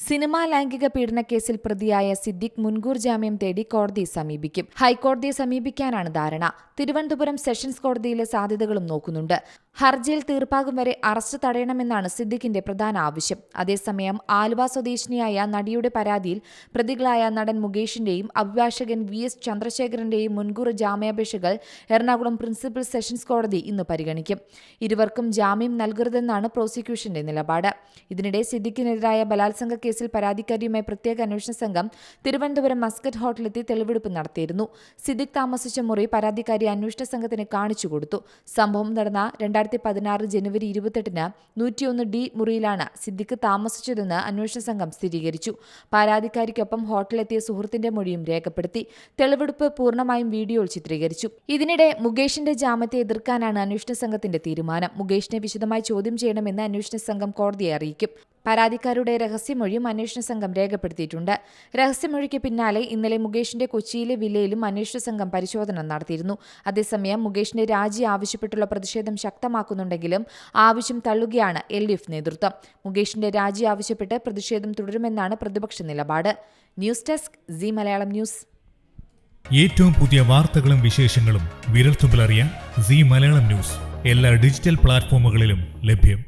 Cinema ലൈംഗിക പീഡന കേസിൽ പ്രതിയായ സിദ്ദിഖ് മുൻകൂർ ജാമ്യം തേടി കോടതിയെ സമീപിക്കും. ഹൈക്കോടതിയെ സമീപിക്കാനാണ് ധാരണ. തിരുവനന്തപുരം സെഷൻസ് കോടതിയിലെ സാധ്യതകളും നോക്കുന്നുണ്ട്. ഹർജിയിൽ തീർപ്പാകും വരെ അറസ്റ്റ് തടയണമെന്നാണ് സിദ്ദിഖിന്റെ പ്രധാന ആവശ്യം. അതേസമയം ആലുവ സ്വദേശിനിയായ നടിയുടെ പരാതിയിൽ പ്രതികളായ നടൻ മുകേഷിന്റെയും അഭിഭാഷകൻ വി എസ് ചന്ദ്രശേഖരന്റെയും മുൻകൂർ ജാമ്യാപേക്ഷകൾ എറണാകുളം പ്രിൻസിപ്പൽ സെഷൻസ് കോടതി ഇന്ന് പരിഗണിക്കും. ഇരുവർക്കും ജാമ്യം നൽകരുതെന്നാണ് പ്രോസിക്യൂഷന്റെ നിലപാട്. ഇതിനിടെ സിദ്ദിഖിനെതിരായ ബലാത്സംഗ കേസിൽ പരാതിക്കാരിയുമായി പ്രത്യേക അന്വേഷണ സംഘം തിരുവനന്തപുരം മസ്കറ്റ് ഹോട്ടലെത്തി തെളിവെടുപ്പ് നടത്തിയിരുന്നു. സിദ്ദിഖ് താമസിച്ച മുറി പരാതിക്കാരി അന്വേഷണ സംഘത്തിന് കാണിച്ചു കൊടുത്തു. സംഭവം നടന്ന രണ്ടായിരത്തി പതിനാറ് ജനുവരി ഇരുപത്തെട്ടിന് നൂറ്റിയൊന്ന് ഡി മുറിയിലാണ് സിദ്ദിഖ് താമസിച്ചതെന്ന് അന്വേഷണ സംഘം സ്ഥിരീകരിച്ചു. പരാതിക്കാരിക്കൊപ്പം ഹോട്ടലെത്തിയ സുഹൃത്തിന്റെ മൊഴിയും രേഖപ്പെടുത്തി. തെളിവെടുപ്പ് പൂർണമായും വീഡിയോയിൽ ചിത്രീകരിച്ചു. ഇതിനിടെ മുകേഷിന്റെ ജാമ്യത്തെ എതിർക്കാനാണ് അന്വേഷണ സംഘത്തിന്റെ തീരുമാനം. മുകേഷിനെ വിശദമായി ചോദ്യം ചെയ്യണമെന്ന് അന്വേഷണ സംഘം കോടതിയെ അറിയിക്കും. പരാതിക്കാരുടെ രഹസ്യമൊഴിയും അന്വേഷണ സംഘം രേഖപ്പെടുത്തിയിട്ടുണ്ട്. രഹസ്യമൊഴിക്ക് പിന്നാലെ ഇന്നലെ മുകേഷിന്റെ കൊച്ചിയിലെ വില്ലയിലും അന്വേഷണ സംഘം പരിശോധന നടത്തിയിരുന്നു. അതേസമയം മുകേഷിന്റെ രാജി ആവശ്യപ്പെട്ടുള്ള പ്രതിഷേധം ശക്തമാക്കുന്നുണ്ടെങ്കിലും ആവശ്യം തള്ളുകയാണ് എൽ ഡി എഫ് നേതൃത്വം. മുകേഷിന്റെ രാജി ആവശ്യപ്പെട്ട് പ്രതിഷേധം തുടരുമെന്നാണ് പ്രതിപക്ഷ നിലപാട്. News desk C Malayalam news. ഏറ്റവും പുതിയ വാർത്തകളും വിശേഷങ്ങളും വിരൽത്തുമ്പിലറിയാൻ സി മലയാളം ന്യൂസ്. എല്ലാ ഡിജിറ്റൽ പ്ലാറ്റ്ഫോമുകളിലും ലഭ്യം.